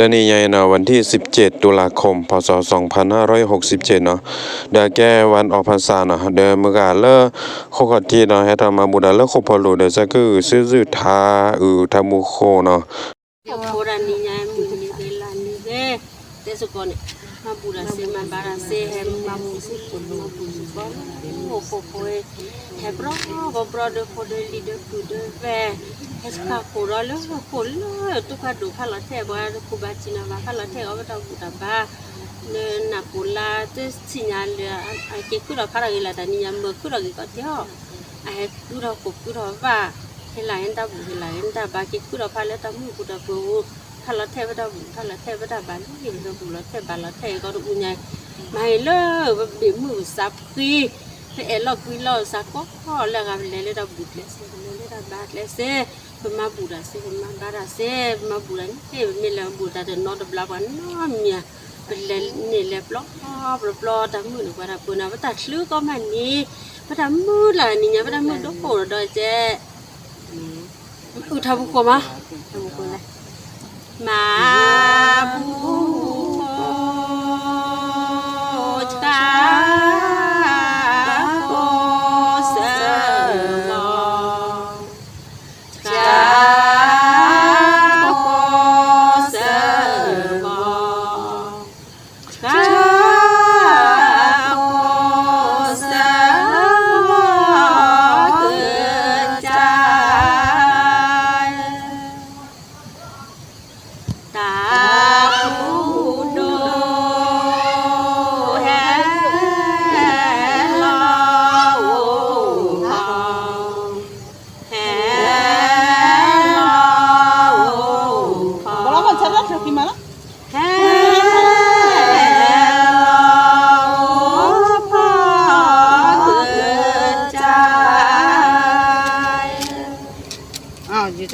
ตอนนี้ไงเนาะวันที่ 17 ตุลาคม พศ 2567 เนาะเดี๋ยวแก้วันออกพรรษาเนาะเดี๋ยวมื้อกาเลอโคกะทีเนาะให้ทำมาบุดาเลอโคพอลูเดี๋ยวจะคือซื้อซื่อทาอือทามุโคเนาะ ma pu ba mo ko ko e he bro bo bro de ko de li de ku de ve he ska ko ro lo ko lo tu ka do ka la the ba ku ba chi na ba ka la the o ba ta ku ta ba ne na ko la te signal a ke ku ro ka ra la da niña mo ku ro ki ko te ho a he ku ro ko ku ro ba he la en ta bu he la en ta ba ke ku ro pha le ta mu ku ta bu ถ้าเราเทวดาบุถ้าเราเทวดาบานเห็นเราบุเราเทบานเราเทก็ดูไงไม่เลยแบบเดี๋ยวมือซับคุยแต่เอเราคุยเราซักก็พอแล้วกันเลยเลยเราบุดเลยเซ่เลยเราบาดเลยเซ่เป็นมาบุดเซ่เป็นมาบาดเซ่มาบุดนี่เฮ้ไม่แล้วบุดแต่นอดบลาวันน้อมีเป็นเลยนี่แหละบล็อกบล็อกบล็อกแต่มือหนูว่าเราปุ่นว่าตัดลื้อก็มันนี่พระดำมือละนี่เนี่ยพระดำมือต้องโผล่ดอยเจ้อุทาบุกมาทาบุกเลย มาบู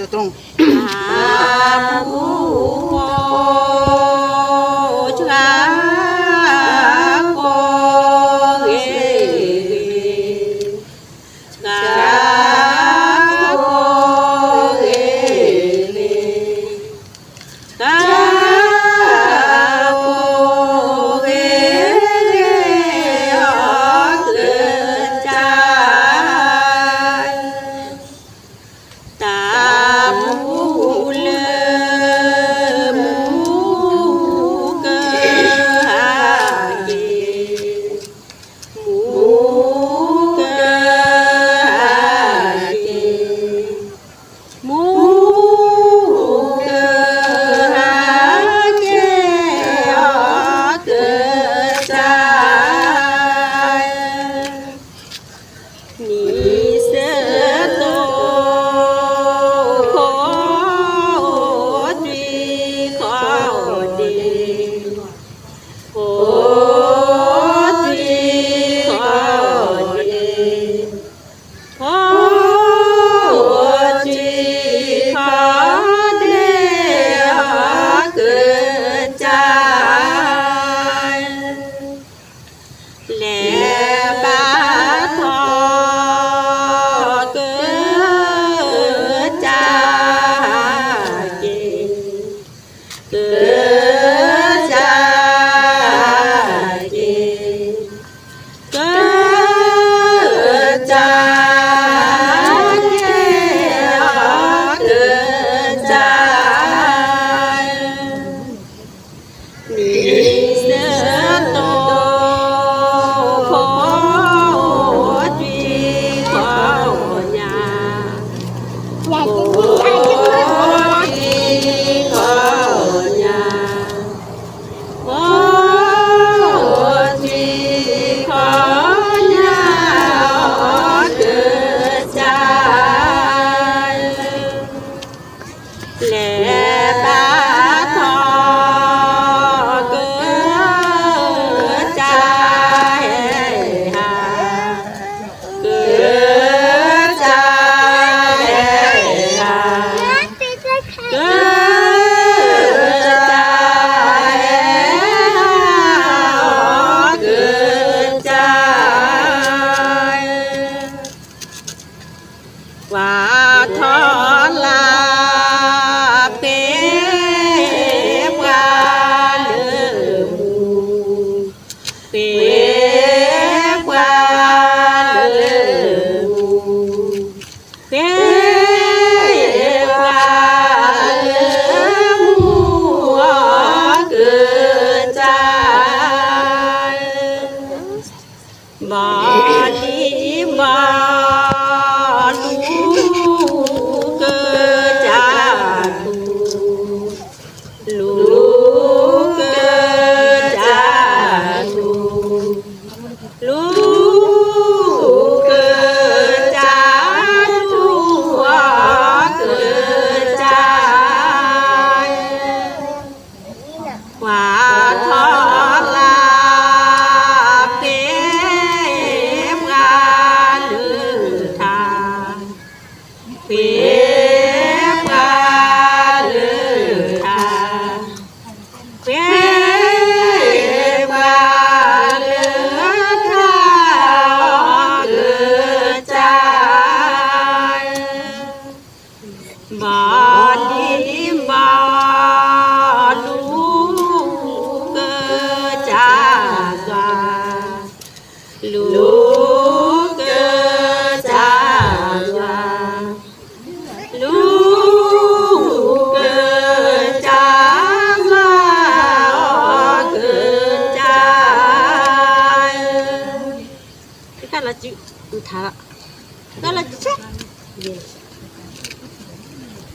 Tutong. Ah,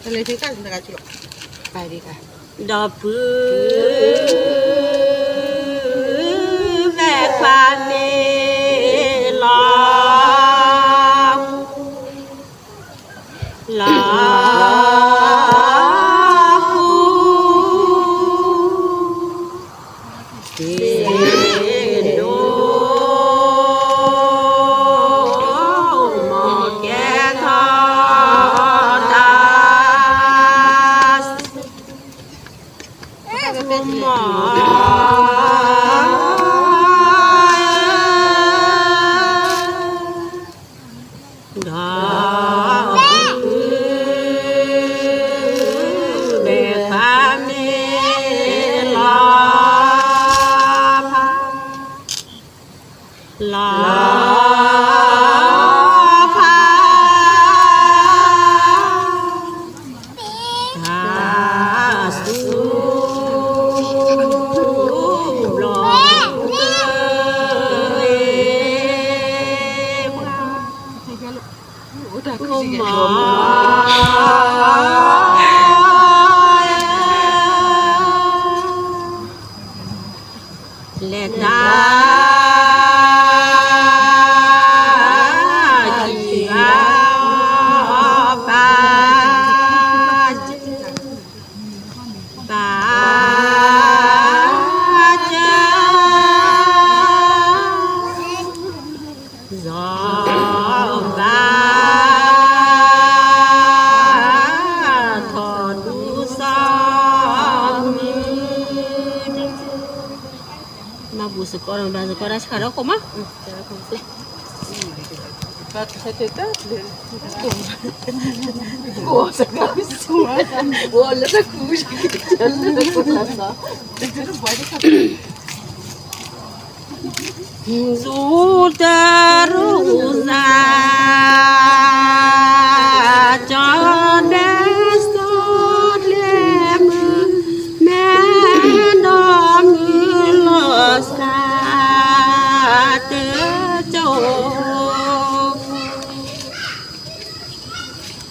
Kalau itu kan sudah kacau. Baik kak. Dapur. Mek panen. God. busă coară, umbrează coară și care acum? Cosa cazzo? Voglio é? da cucina che c'è la rosa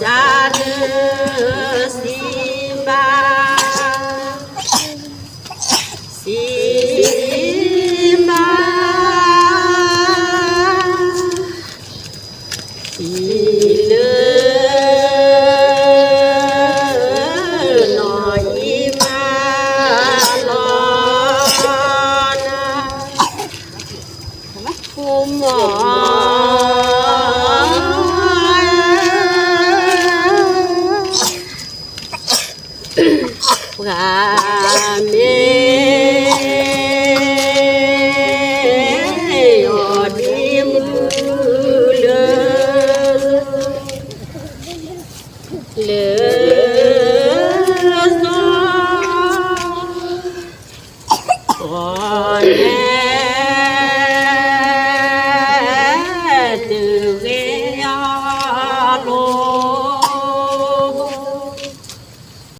ya.